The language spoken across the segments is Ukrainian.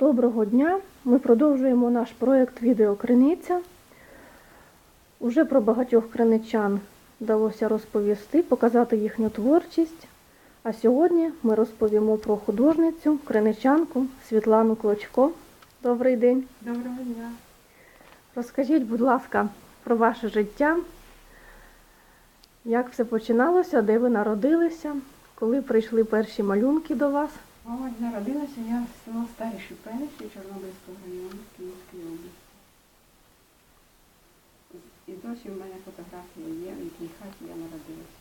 Доброго дня! Ми продовжуємо наш проєкт Відеокриниця. Уже про багатьох криничан вдалося розповісти, показати їхню творчість. А сьогодні ми розповімо про художницю, криничанку Світлану Клочко. Добрий день! Доброго дня. Розкажіть, будь ласка, про ваше життя. Як все починалося, де ви народилися, коли прийшли перші малюнки до вас? Ой, народилася я в село Старі Шипеничі Чорнобильського району Київської області. І досі в мене фотографія є, в якій хаті я народилася.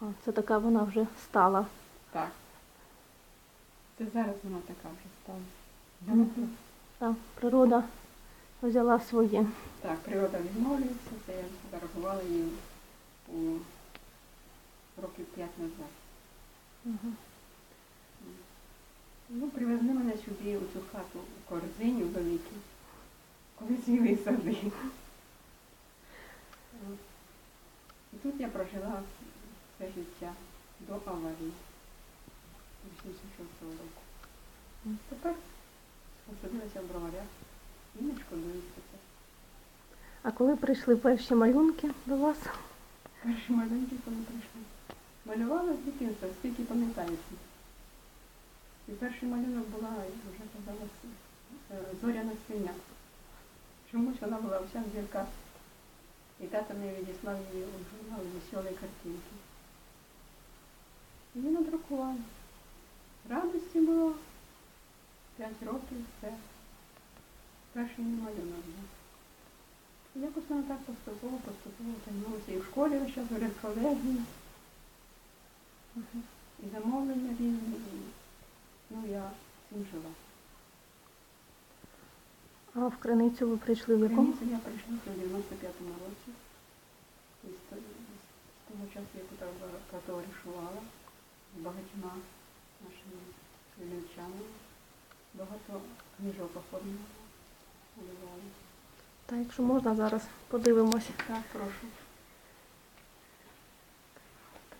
А, Це така вона вже стала. Так. Це зараз вона така вже стала. Так, природа взяла своє. Так, природа відновлюється, це я зарахувала її у років п'ять назад. Мгм. Ну, привезли мене сюди, у цю хату, у корзині великій, коли цвіли сади. І тут я прожила все життя до аварії 86 року. Тепер посадилася в броварях і не шкодую про це. А коли прийшли перші малюнки до вас? Перші маленькі, коли прийшли. Малювала з дитинства, скільки пам'ятаєте. І перший малюнок була, вже казала, е, зоряна свиня. Чомусь вона була вся в зірках. І тато мені відіслав її у журнал веселі картинки. І він надрукував. Радості було. П'ять років це перший мій малюнок був. Якось вона так поступово, поступово тягнулася і в школі ось зараз перед колегією. І замовлення різні. І, ну, я цим жила. А в криницю ви прийшли в якому? Криницю я прийшла в 95-му році. І з того, часу я тут товаришувала з багатьма нашими вільничанами. Багато книжок оформила. малювала. Та якщо можна, зараз подивимося. Так, прошу.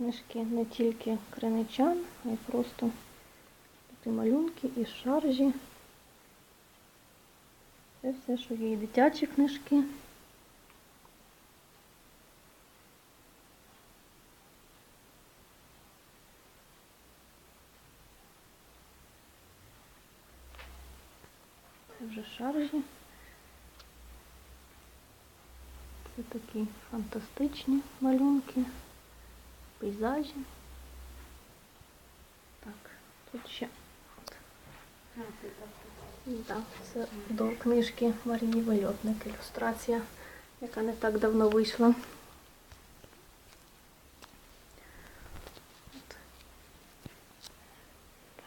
Книжки не тільки криничан, а й просто тут і малюнки, і шаржі. Це все, що є і дитячі книжки. Це вже шаржі. Це такі фантастичні малюнки, пейзажі. Так, тут ще да, це до книжки Марії Вильотник, ілюстрація, яка не так давно вийшла.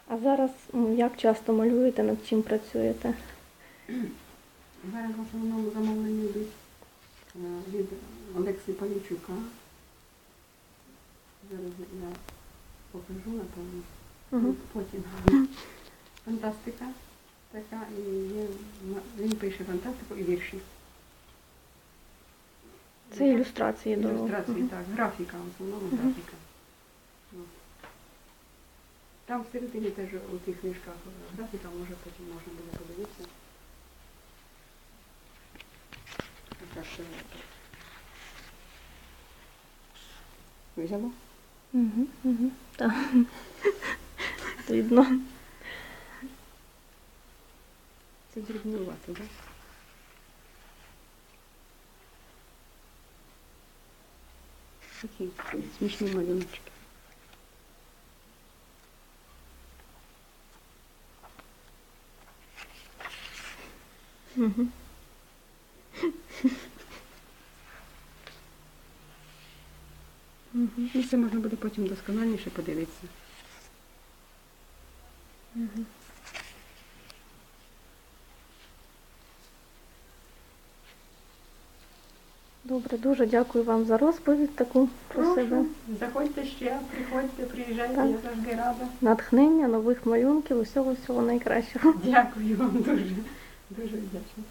А зараз як часто малюєте, над чим працюєте? Зараз в основному замовлення йдуть е, від Олекси Палічука. Зараз я покажу, напевно. Угу. Потім. Фантастика така, і є, він пише фантастику і вірші. Це ілюстрації до Ілюстрації, Мгм. так, графіка, в основному Мгм. графіка. От. Там всередині теж у тих книжках графіка, може потім можна буде подивитися. Так, що Взяла? Угу, угу, так. Видно. Це дрібнувато, так? Такі смішні малюночки. Угу. Угу. Ну, це можна буде потім доскональніше подивитися. Угу. Добре, дуже дякую вам за розповідь таку про себе. Заходьте ще, приходьте, приїжджайте, Так. я завжди рада. Натхнення, нових малюнків, усього всього найкращого. Дякую вам дуже, дуже вдячна.